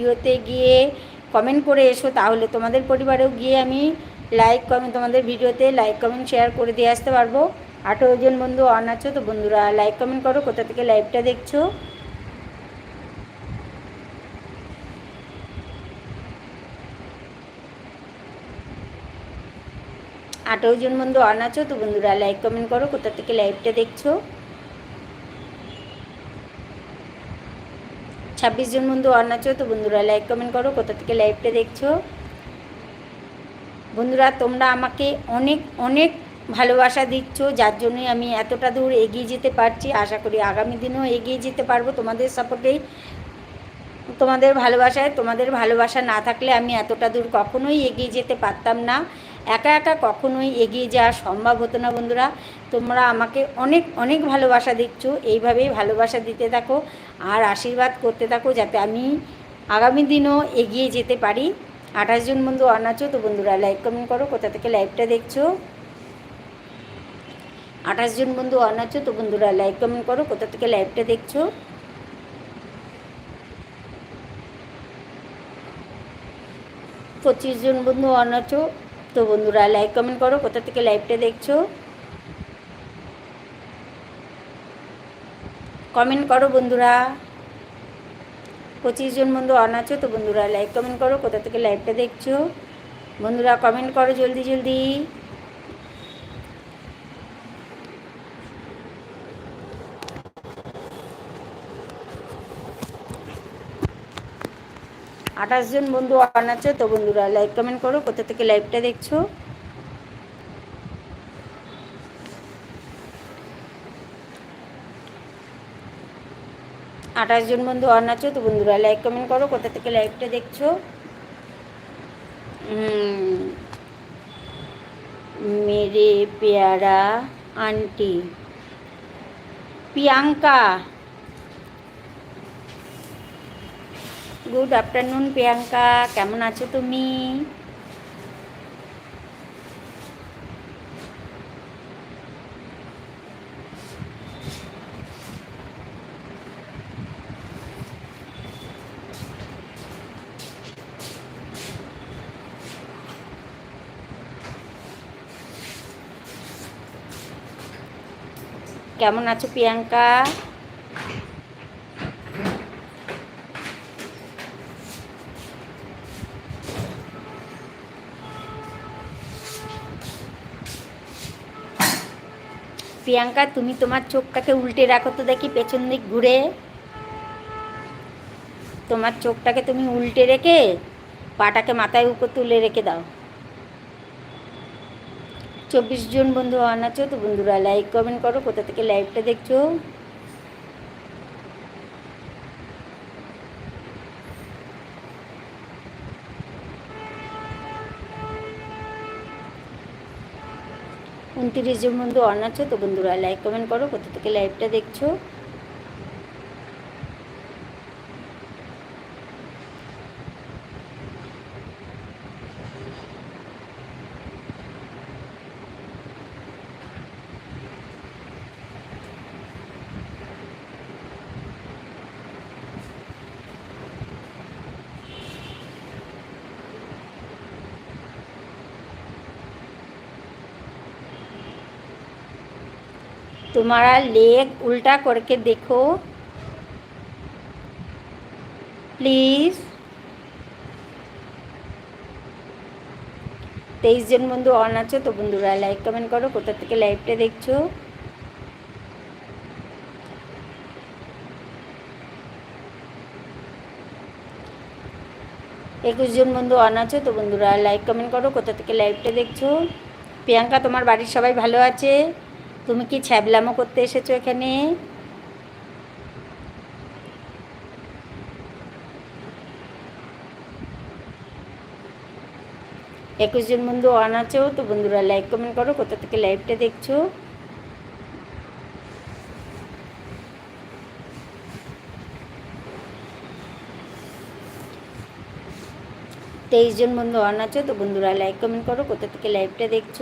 ভিডিওতে গিয়ে কমেন্ট করে এসো, তাহলে তোমাদের পরিবারেও গিয়ে আমি লাইক কমেন্ট তোমাদের ভিডিওতে লাইক কমেন্ট শেয়ার করে দিয়ে আসতে পারব। আঠেরো জন বন্ধু অন আছো, তো বন্ধুরা লাইক কমেন্ট করো, কোথা থেকে লাইভটা দেখছ? আঠেরো জন বন্ধু অন আছো, তো বন্ধুরা লাইক কমেন্ট করো, কোথা থেকে লাইভটা দেখছ? ছাব্বিশ জন বন্ধু অন তো বন্ধুরা লাইক কমেন্ট করো, কোথা থেকে লাইভটা দেখছ? বন্ধুরা, তোমরা আমাকে অনেক অনেক ভালোবাসা দিচ্ছ, যার জন্যই আমি এতটা দূর এগিয়ে যেতে পারছি। আশা করি আগামী দিনেও এগিয়ে যেতে পারব তোমাদের সাপোর্টেই তোমাদের ভালোবাসায়, তোমাদের ভালোবাসা না থাকলে আমি এতটা দূর কখনোই এগিয়ে যেতে পারতাম না। একা একা কখনোই এগিয়ে যাওয়া সম্ভব হতো না, বন্ধুরা। তোমরা আমাকে অনেক অনেক ভালোবাসা দিচ্ছ। এইভাবেই ভালোবাসা দিতে থাকো আর আশীর্বাদ করতে থাকো যাতে আমি আগামী দিনও এগিয়ে যেতে পারি। আঠাশ জন বন্ধু অন আছো, তো বন্ধুরা লাইক কমেন্ট করো, কোথা থেকে লাইভটা দেখছ? আঠাশ জন বন্ধু অন আছো, তো বন্ধুরা লাইক কমেন্ট করো, কোথা থেকে লাইভটা দেখছ? পঁচিশ জন বন্ধু আছো তো বন্ধুরা লাইক কমেন্ট করো, কোথা থেকে লাইভটা দেখছ? কমেন্ট করো বন্ধুরা। পঁচিশ জন বন্ধু অন আছো, তো বন্ধুরা লাইক কমেন্ট করো, কোথা থেকে লাইভটা দেখছ? বন্ধুরা কমেন্ট করো জলদি জলদি। আঠাশ জন বন্ধু অন আছে, তো বন্ধুরা লাইক কমেন্ট করো, কোথা থেকে লাইভটা দেখছ? আঠাশ জন বন্ধু অন আছো, তো বন্ধুরা লাইক কমেন্ট করো, কোথা থেকে লাইভটা দেখছ? মেরে পেয়ারা aunty. Priyanka. Good afternoon Priyanka কেমন আছো তুমি কেমন আছো প্রিয়াঙ্কা প্রিয়াঙ্কা, তুমি তোমার চোখটাকে উল্টে রাখো তো দেখি পেছন দিক ঘুরে। তোমার চোখটাকে তুমি উল্টে রেখে পাটাকে মাথায় উপর তুলে রেখে দাও। চব্বিশ জন বন্ধু অন আছো, তো বন্ধুরা লাইক কমেন্ট করো, কোথা থেকে লাইভটা দেখছ? উনত্রিশ জন বন্ধু অন আছো তো বন্ধুরা লাইক কমেন্ট করো কোথা থেকে লাইভটা দেখছ? तुम्हारा लेग उल्टा करके देखो প্লিজ তেইশ জন বন্ধু অন আছো তো বন্ধুরা লাইক কমেন্ট করো কোথা থেকে লাইভটা দেখছো একুশ জন বন্ধু অন আছো তো বন্ধুরা লাইক কমেন্ট করো কোথা থেকে লাইভটা দেখছো প্রিয়াঙ্কা তোমার বাড়ির সবাই ভালো আছে তুমি কি ছ্যাবলামো করতে এসেছ এখানে? একুশ জন বন্ধু অন আছো, তো বন্ধুরা লাইক কমেন্ট করো, কোথা থেকে লাইভটা দেখছ? তেইশ জন বন্ধু অন আছো, তো বন্ধুরা লাইক কমেন্ট করো, কোথা থেকে লাইভটা দেখছ?